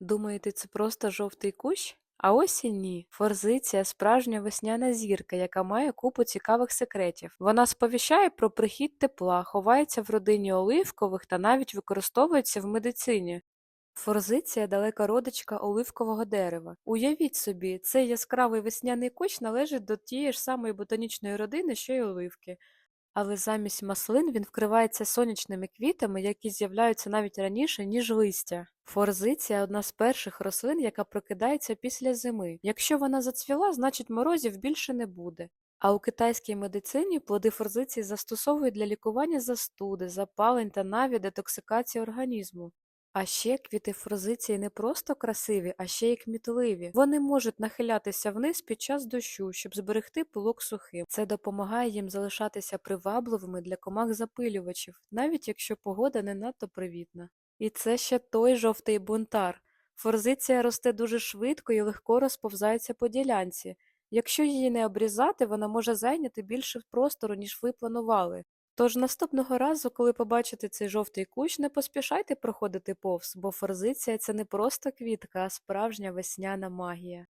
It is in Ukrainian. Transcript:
Думаєте, це просто жовтий кущ? А ось і ні. Форзиція справжня весняна зірка, яка має купу цікавих секретів. Вона сповіщає про прихід тепла, ховається в родині оливкових та навіть використовується в медицині. Форзиція далека родичка оливкового дерева. Уявіть собі, цей яскравий весняний кущ належить до тієї ж самої ботанічної родини, що й оливки. Але замість маслин він вкривається сонячними квітами, які з'являються навіть раніше, ніж листя. Форзиція одна з перших рослин, яка прокидається після зими. Якщо вона зацвіла, значить морозів більше не буде. А у китайській медицині плоди форзиції застосовують для лікування застуди, запалень та навіть детоксикації організму. А ще квіти форзиції не просто красиві, а ще й кмітливі. Вони можуть нахилятися вниз під час дощу, щоб зберегти пилок сухим. Це допомагає їм залишатися привабливими для комах запилювачів, навіть якщо погода не надто привітна. І це ще той жовтий бунтар. Форзиція росте дуже швидко і легко розповзається по ділянці. Якщо її не обрізати, вона може зайняти більше простору, ніж ви планували. Тож наступного разу, коли побачите цей жовтий кущ, не поспішайте проходити повз, бо форзиція це не просто квітка, а справжня весняна магія.